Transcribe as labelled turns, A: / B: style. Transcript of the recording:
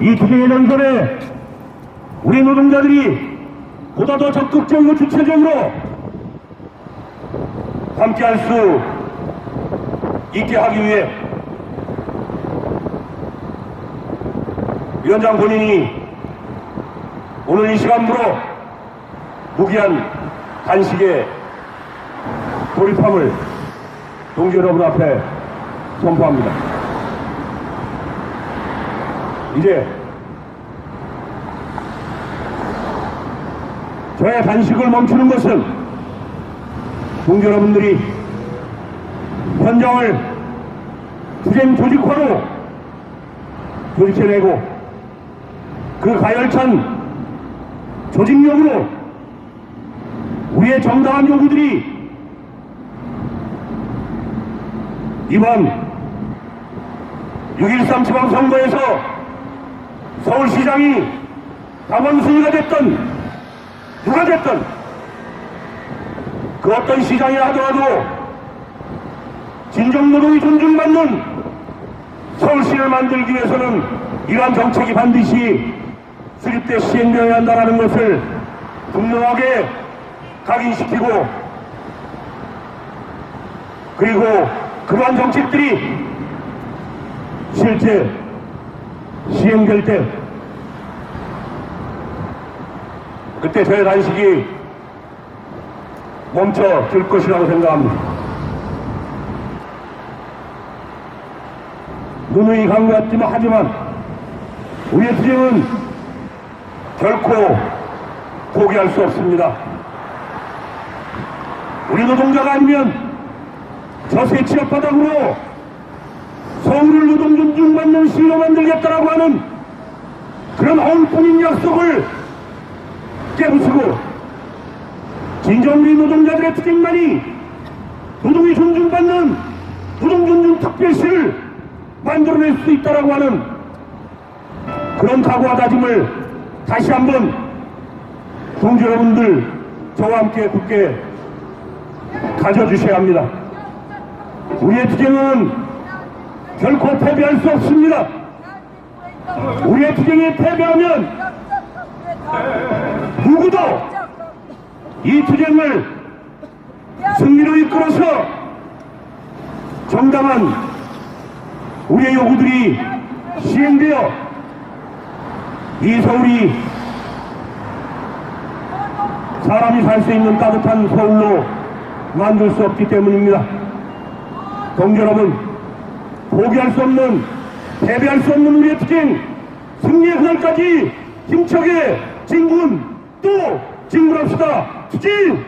A: 이 투쟁의 전선에 우리 노동자들이 보다 더 적극적이고 주체적으로 함께할 수 있게 하기 위해 위원장 본인이 오늘 이 시간부로 무기한 단식에 돌입함을 동지 여러분 앞에 선포합니다. 이제 저의 단식을 멈추는 것은 동지 여러분들이 현장을 투쟁 조직화로 조직해내고 그 가열찬 조직력으로 우리의 정당한 요구들이 이번 6.13 지방선거에서 서울시장이 당원 순위가 됐던 누가 됐던 그 어떤 시장이 하더라도 진정 노동이 존중받는 서울시를 만들기 위해서는 이러한 정책이 반드시 수립돼 시행되어야 한다는 것을 분명하게 각인시키고 그리고 그러한 정책들이 실제 시행될 때 그때 저의 단식이 멈춰질 것이라고 생각합니다. 누누이 강조했지만 하지만 우리의 투쟁은 결코 포기할 수 없습니다. 우리 노동자가 아니면 저세 취업바닥으로 서울을 노동 존중받는 시로 만들겠다라고 하는 그런 엉뚱인 약속을 깨부수고 진정 우리 노동자들의 투쟁만이 노동이 존중받는 노동 존중 특별시를 만들어낼 수 있다라고 하는 그런 각오와 다짐을 다시 한번 동지 여러분들 저와 함께 굳게 가져주셔야 합니다. 우리의 투쟁은 결코 패배할 수 없습니다. 우리의 투쟁이 패배하면 누구도 이 투쟁을 승리로 이끌어서 정당한 우리의 요구들이 시행되어 이 서울이 사람이 살 수 있는 따뜻한 서울로 만들 수 없기 때문입니다. 동지 여러분, 포기할 수 없는, 패배할 수 없는 우리의 투쟁, 승리의 그날까지 힘차게 진군, 또 진군합시다. 투쟁!